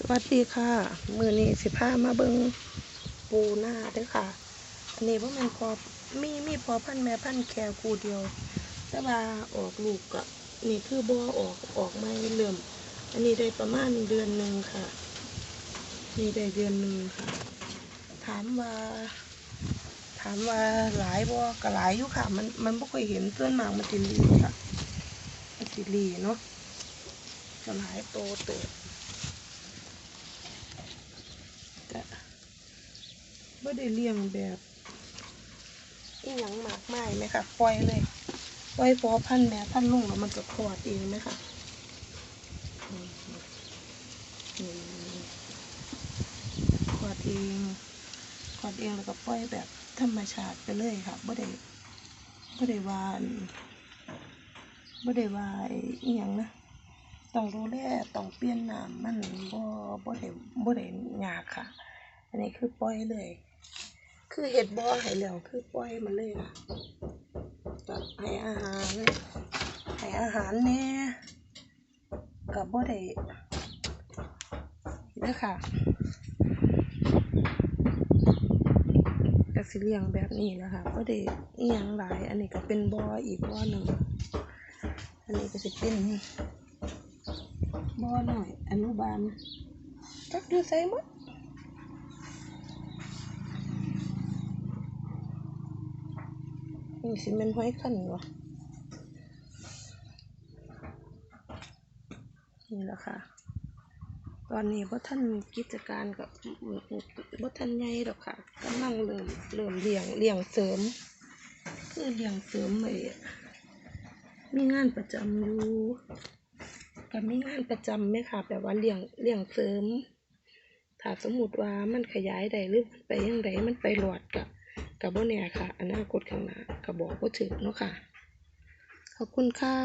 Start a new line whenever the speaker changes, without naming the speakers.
สวัสดีค่ะ มือนี้สิพามาเบิงปูหน้าด้วยค่ะ อันนี้ว่ามันพอมีมีพอพันแม่พันแค่กูเดียว แต่ว่าออกลูกก็นี่คือบ่อออกออกไม่เริ่มอันนี้ได้ประมาณเดือนหนึ่งค่ะ นี่ได้เดือนหนึ่งค่ะ ถามว่า ถามว่าหลายบ่ก็หลายอยู่ค่ะ มันมันบ่ค่อยเห็นส่วนมากมันติลีค่ะมันติลีเนาะก็หลายโตโตก็ ไม่ได้เลี้ยงแบบอีหยังมากมายไหมคะปล่อยเลยปล่อยพอพันแม่พันลุงแล้วมันก็คลอดเองไหมคะนี่นี่คลอดเองคลอดเองแล้วก็ปล่อยแบบธรรมชาติไปเลยค่ะไม่ได้ไม่ได้ว่าไม่ได้ว่าไอ้อีหยังนะต้องดูแลต้องเปลี่ยนน้ำมันบ่บ่ได้บ่ได้ยากค่ะ อันนี้คือปล่อยเลย คือเห็ดบ่อให้แล้วคือปล่อยมันเลยนะก็ให้อาหารให้อาหารแหน่ยกับบ่ได้นี่ค่ะก็สิเลี้ยงแบบนี้แหละค่ะบ่ได้อียังหลาย อันนี้ก็เป็นบออีกบอหนึ่งอันนี้ก็สิเป็นบอหน่อยอนุบาลจักอยู่ไสหม นี่สิเป็นห้อยขันวะนี่แหละค่ะ ตอนนี้พ่ท่านกิจการกับพ่ท่านใหญ่ดอกค่ะกำลังเริ่มเริ่มเลี้ยงเลี้ยงเสริม คือเลี้ยงเสริมไปมีงานประจำอยู่กับมีงานประจำไหมค่ะแบบว่าเลี้ยงเลี้ยงเสริม ถ้าสมมติว่ามันขยายได้หรือมันไปยังไงมันไปหลอดกับ กับบ่แน่ค่ะอนาคตข้างหน้าก็บอกว่าถึงเนาะค่ะ ขอบคุณค่ะ